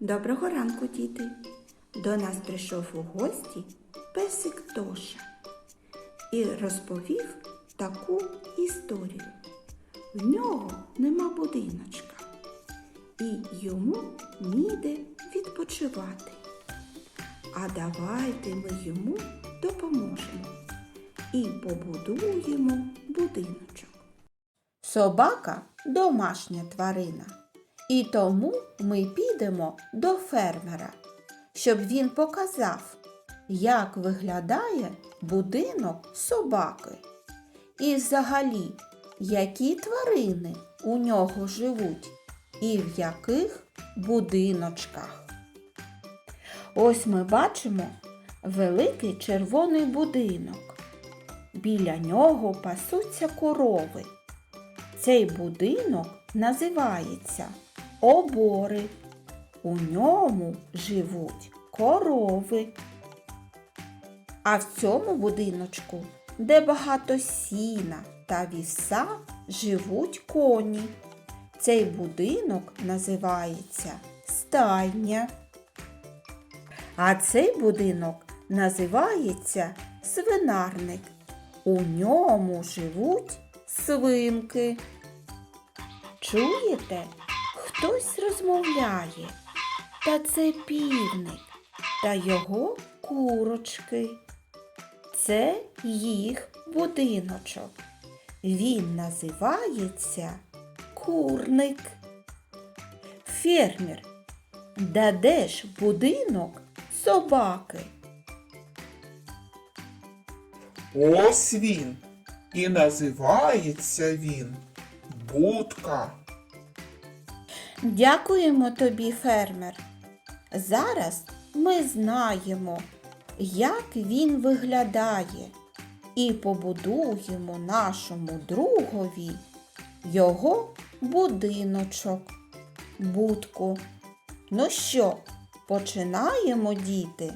Доброго ранку, діти! До нас прийшов у гості песик Тоша і розповів таку історію. В нього нема будиночка, і йому ніде відпочивати. А давайте ми йому допоможемо і побудуємо будиночок. Собака домашня тварина. І тому ми підемо до фермера, щоб він показав, як виглядає будинок собаки. І взагалі, які тварини у нього живуть і в яких будиночках. Ось ми бачимо великий червоний будинок. Біля нього пасуться корови. Цей будинок називається обори. У ньому живуть корови. А в цьому будиночку, де багато сіна та віса, живуть коні. Цей будинок називається стайня. А цей будинок називається свинарник. У ньому живуть свинки. Чуєте? Хтось розмовляє. Та це півник та його курочки. Це їх будиночок. Він називається курник. Фермер, да ж будинок собаки? Ось він. І називається він будка. Дякуємо тобі, фермер. Зараз ми знаємо, як він виглядає, і побудуємо нашому другові його будиночок, будку. Ну що, починаємо, діти?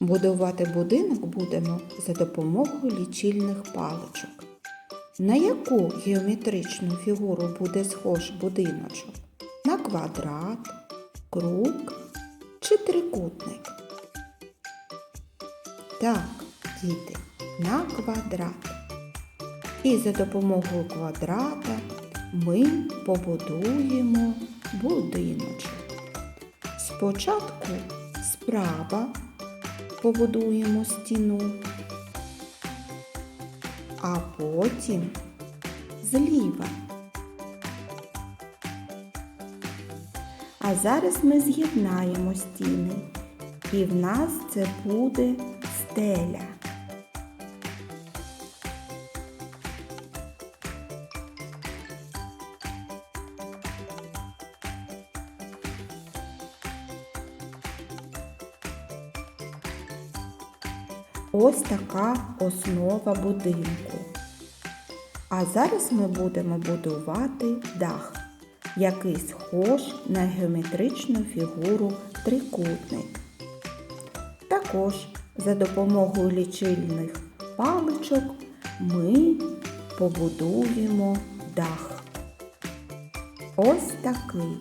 Будувати будинок будемо за допомогою лічильних паличок. На яку геометричну фігуру буде схож будиночок? На квадрат, круг чи трикутник? Так, діти, на квадрат. І за допомогою квадрата ми побудуємо будиночок. Спочатку справа побудуємо стіну, а потім зліва. А зараз ми з'єднаємо стіни, і в нас це буде стеля. Ось така основа будинку. А зараз ми будемо будувати дах, який схож на геометричну фігуру трикутник. Також за допомогою лічильних паличок ми побудуємо дах. Ось такий.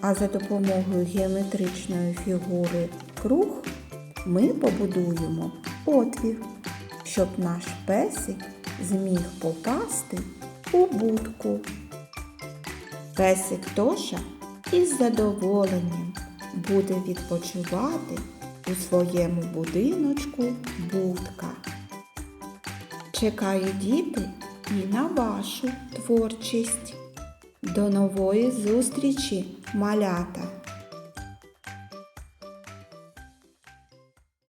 А за допомогою геометричної фігури круг ми побудуємо отвір, щоб наш песик зміг попасти у будку. Песик Тоша із задоволенням буде відпочивати у своєму будиночку будка. Чекаю діти і на вашу творчість. До нової зустрічі, малята!